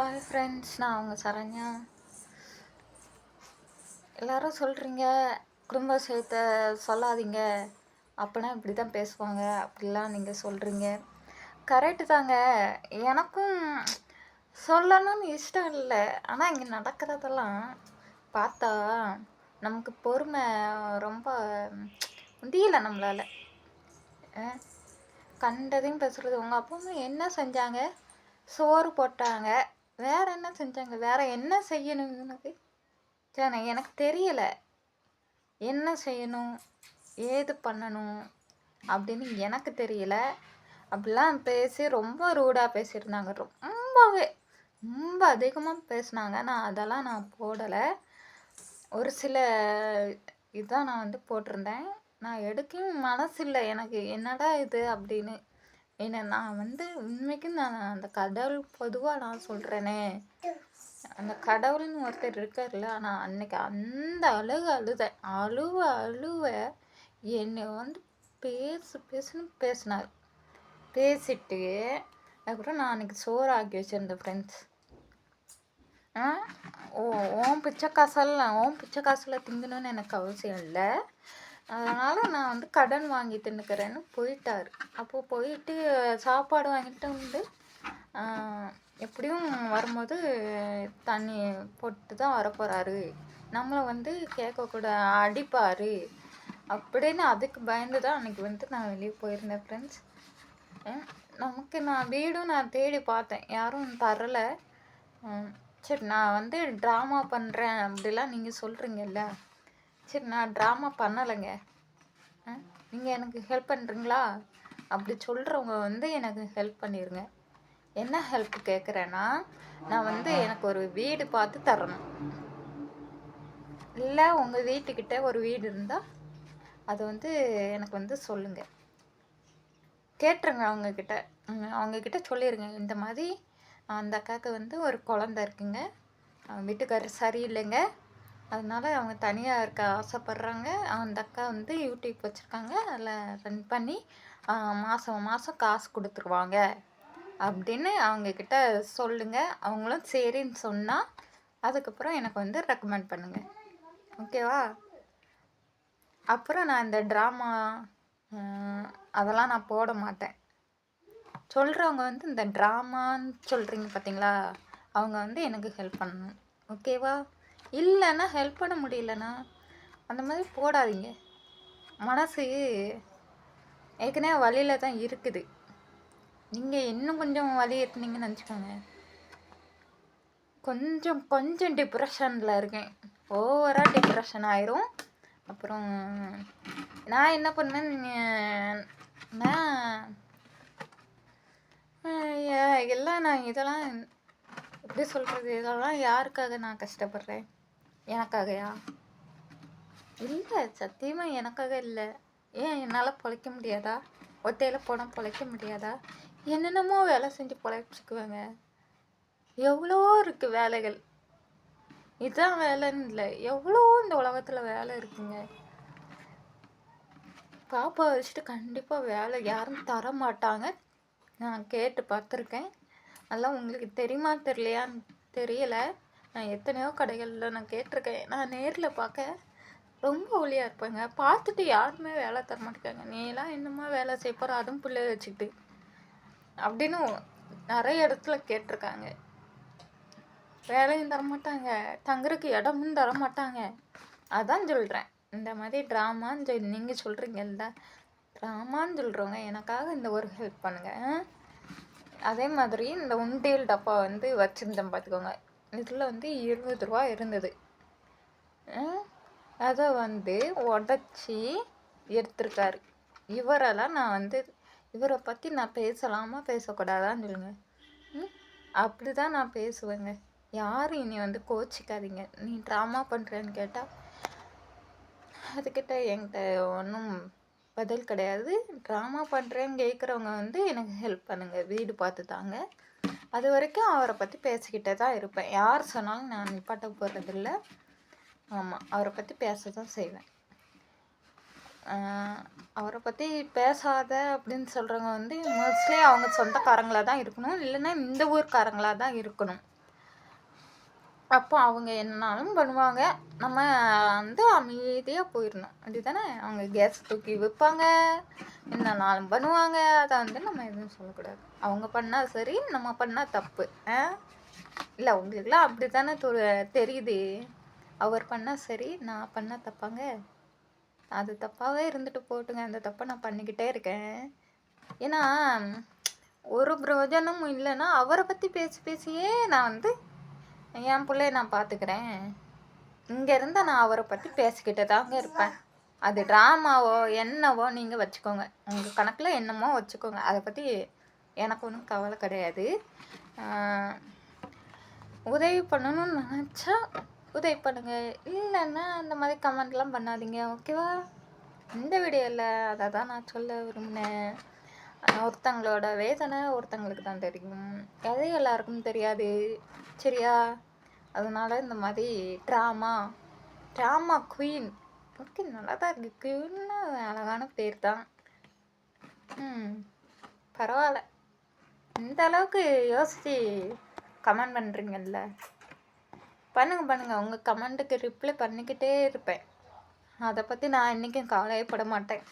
Hi friends நான் அவங்க சரண்யா. எல்லாரும் சொல்கிறீங்க குடும்ப விஷயத்தை சொல்லாதீங்க. அப்படின்னா இப்படி தான் பேசுவாங்க அப்படிலாம் நீங்கள் சொல்கிறீங்க கரெக்டு தாங்க. எனக்கும் சொல்லணும்னு இஷ்டம் இல்லை. ஆனால் இங்கே நடக்கிறதெல்லாம் பார்த்தா நமக்கு பொறுமை ரொம்ப முடியல நம்மளால். கண்டதையும் பேசுகிறது உங்கள் அப்பா அம்மா என்ன செஞ்சாங்க? சோறு போட்டாங்க. வேற என்ன செஞ்சாங்க? வேற என்ன செய்யணும் எனக்கு சரி எனக்கு தெரியலை. என்ன செய்யணும்? ஏது பண்ணணும்? அப்படின்னு எனக்கு தெரியல. அப்படிலாம் பேசி ரொம்ப ரூடாக பேசியிருந்தாங்க. ரொம்பவே ரொம்ப அதிகமாக பேசினாங்க. நான் அதெல்லாம் நான் போடலை. ஒரு சில இதுதான் நான் வந்து போட்டிருந்தேன். நான் எடுக்கவும் மனசு இல்லை எனக்கு என்னடா இது அப்படின்னு. ஏன்னா நான் வந்து உண்மைக்கும் நான் அந்த கடவுள் பொதுவாக நான் சொல்கிறேனே அந்த கடவுள்னு ஒருத்தர் இருக்கார்ல ஆனால் அன்னைக்கு அந்த அழுக அழுதேன் அழுவ அழுவ என்னை வந்து பேசு பேசுன்னு பேசினார். பேசிட்டு அதுக்கப்புறம் நான் அன்றைக்கி சோறு ஆக்கி வச்சுருந்தேன் ஃப்ரெண்ட்ஸ் ஆ? ஓ ஓம் பிச்சை காசெல்லாம் ஓம் பிச்சை காசில் திங்கணும்னு எனக்கு அவசியம் இல்லை. அதனால் நான் வந்து கடன் வாங்கி தின்னுக்கிறேன்னு போயிட்டார். அப்போது போயிட்டு சாப்பாடு வாங்கிட்டு வந்து எப்படியும் வரும்போது தண்ணி போட்டு தான் வரப்போகிறாரு நம்மளை வந்து கேட்கக்கூட அடிப்பார். அப்படின்னு அதுக்கு பயந்து தான் அன்றைக்கி வந்து நான் வெளியே போயிருந்தேன் ஃப்ரெண்ட்ஸ் நமக்கு நான் வீடும் நான் தேடி பார்த்தேன். யாரும் தரலை. சரி நான் வந்து ட்ராமா பண்ணுறேன் அப்படிலாம் நீங்கள் சொல்கிறீங்கல்ல சரி நான் ட்ராமா பண்ணலைங்க. நீங்கள் எனக்கு ஹெல்ப் பண்ணுறீங்களா அப்படி சொல்கிறவங்க வந்து எனக்கு ஹெல்ப் பண்ணிடுங்க என்ன ஹெல்ப் கேட்குறேன்னா நான் வந்து எனக்கு ஒரு வீடு பார்த்து தரணும். இல்லை உங்கள் வீட்டுக்கிட்ட ஒரு வீடு இருந்தால் அதை வந்து எனக்கு வந்து சொல்லுங்கள் கேட்டுருங்க அவங்கக்கிட்ட அவங்கக்கிட்ட சொல்லிடுங்க இந்த மாதிரி அந்த அக்காவுக்கு வந்து ஒரு குழந்த இருக்குங்க. வீட்டுக்காரர் சரியில்லைங்க. அதனால அவங்க தனியாக இருக்க ஆசைப்பட்றாங்க. அந்த அக்கா வந்து யூடியூப் வச்சுருக்காங்க. அதில் ரன் பண்ணி மாதம் மாதம் காசு கொடுத்துருவாங்க. அப்படின்னு அவங்கக்கிட்ட சொல்லுங்கள் அவங்களும் சரின்னு சொன்னால் அதுக்கப்புறம் எனக்கு வந்து ரெக்கமெண்ட் பண்ணுங்கள் ஓகேவா அப்புறம் நான் இந்த ட்ராமா அதெல்லாம் நான் போட மாட்டேன். சொல்கிறவங்க வந்து இந்த ட்ராமான்னு சொல்கிறீங்க பார்த்தீங்களா அவங்க வந்து எனக்கு ஹெல்ப் பண்ணணும். ஓகேவா இல்லைன்னா ஹெல்ப் பண்ண முடியலண்ணா அந்த மாதிரி போடாதீங்க. மனசு ஏற்கனவே வழியில் தான் இருக்குது. நீங்கள் இன்னும் கொஞ்சம் வழி ஏற்றுனீங்கன்னு நினச்சிக்கோங்க. கொஞ்சம் கொஞ்சம் டிப்ரெஷனில் இருக்கேன். ஓவராக டிப்ரெஷன் ஆயிரும். அப்புறம் நான் என்ன பண்ணேன் நான் எல்லாம் நான் இதெல்லாம் எப்படி சொல்கிறது இதெல்லாம் யாருக்காக நான் கஷ்டப்படுறேன்? எனக்காகயா? இல்லை சத்தியமாக எனக்காக இல்லை. ஏன் என்னால் பொழைக்க முடியாதா? ஒத்தையில் போனால் பொழைக்க முடியாதா? என்னென்னமோ வேலை செஞ்சு பொழைச்சிக்குவேங்க. எவ்வளோ இருக்குது வேலைகள். இதுதான் வேலைன்னு இல்லை. எவ்வளோ இந்த உலகத்தில் வேலை இருக்குங்க. பாப்பா வச்சுட்டு கண்டிப்பாக வேலை யாரும் தர மாட்டாங்க நான் கேட்டு பார்த்துருக்கேன். அதெல்லாம் உங்களுக்கு தெரியுமா தெரியலையான்னு தெரியலை. நான் எத்தனையோ கடைகளில் நான் கேட்டிருக்கேன். நான் நேரில் பார்க்க ரொம்ப ஒளியாக இருப்பேங்க. பார்த்துட்டு யாருமே வேலை தர மாட்டேங்க நீலாம் என்னமா வேலை செய்ய போகிற அதுவும் பிள்ளை வச்சுக்கிட்டு. அப்படின்னு நிறைய இடத்துல கேட்டிருக்காங்க. வேலையும் தரமாட்டாங்க தங்குறதுக்கு இடமும் தரமாட்டாங்க அதான் சொல்கிறேன் இந்த மாதிரி ட்ராமான்னு சொல்லி நீங்கள் சொல்கிறீங்கல்ல ட்ராமான்னு சொல்கிறவங்க எனக்காக இந்த ஒரு ஹெல்ப் பண்ணுங்கள் அதே மாதிரி இந்த உண்டியல் டப்பா வந்து வச்சுருந்தேன் பார்த்துக்கோங்க. இதில் வந்து இருபது ரூபா இருந்தது. அதை வந்து உடச்சி எடுத்திருக்காரு. இவரெல்லாம் நான் வந்து இவரை பற்றி நான் பேசலாமா பேசக்கூடாதான்னு சொல்லுங்க. அப்படி தான் நான் பேசுவேங்க. யாரும் இனி வந்து கோச்சிக்காதீங்க. நீ ட்ராமா பண்ணுறேன்னு கேட்டால் அதுக்கிட்ட என்கிட்ட ஒன்றும் பதில் கிடையாது. ட்ராமா பண்ணுறேன்னு கேட்குறவங்க வந்து எனக்கு ஹெல்ப் பண்ணுங்கள் வீடு பார்த்து தாங்க. அது வரைக்கும் அவரை பற்றி பேசிக்கிட்டே தான் இருப்பேன். யார் சொன்னாலும் நான் நிப்பாட்ட போகிறதில்ல ஆமாம் அவரை பற்றி பேச தான் செய்வேன் அவரை பற்றி பேசாத அப்படின்னு சொல்கிறவங்க வந்து மோஸ்ட்லி அவங்க சொந்தக்காரங்களாக தான் இருக்கணும். இல்லைன்னா இந்த ஊர்க்காரங்களாக தான் இருக்கணும். அப்போ அவங்க என்னாலும் பண்ணுவாங்க. நம்ம வந்து அமைதியாக போயிடணும் அப்படிதானே அவங்க கேஸ் தூக்கி வைப்பாங்க. என்னன்னாலும் பண்ணுவாங்க. அதை வந்து நம்ம எதுவும் சொல்லக்கூடாது. அவங்க பண்ணால் சரி நம்ம பண்ணால் தப்பு. ஆ? இல்லை உங்களுக்குலாம் அப்படி தானே தெரியுது. அவர் பண்ணால் சரி நான் பண்ணால் தப்பாங்க. அது தப்பாகவே இருந்துட்டு போட்டுங்க. அந்த தப்பை நான் பண்ணிக்கிட்டே இருக்கேன். ஏன்னா ஒரு பிரயோஜனமும் இல்லைன்னா அவரை பற்றி பேசி பேசியே நான் வந்து என் பிள்ளைய நான் பார்த்துக்கிறேன் இங்கே இருந்தால் நான் அவரை பற்றி பேசிக்கிட்டு தாங்க இருப்பேன். அது ட்ராமாவோ என்னவோ நீங்கள் வச்சுக்கோங்க. உங்கள் கணக்கில் என்னமோ வச்சுக்கோங்க. அதை பற்றி எனக்கு ஒன்றும் கவலை கிடையாது. உதவி பண்ணணும்னு நினச்சா உதவி பண்ணுங்கள் இல்லைன்னா அந்த மாதிரி கமெண்ட்லாம் பண்ணாதீங்க. ஓகேவா இந்த வீடியோவில் அதை தான் நான் சொல்ல விரும்பினேன். ஒருத்தங்களோட வேதனை ஒருத்தங்களுக்கு தான் தெரியும். அது எல்லாருக்கும் தெரியாது. சரியா? அதனால இந்த மாதிரி ட்ராமா ட்ராமா குயின் ஓகே நல்லா தான் இருக்குது குயின்னு அழகான பேர் தான் ம் பரவாயில்ல. இந்த அளவுக்கு யோசித்து கமெண்ட் பண்ணுறீங்கல்ல பண்ணுங்க பண்ணுங்க. உங்கள் கமெண்ட்டுக்கு ரிப்ளை பண்ணிக்கிட்டே இருப்பேன். அதை பற்றி நான் இன்றைக்கும் கவலையப்பட பட மாட்டேன்.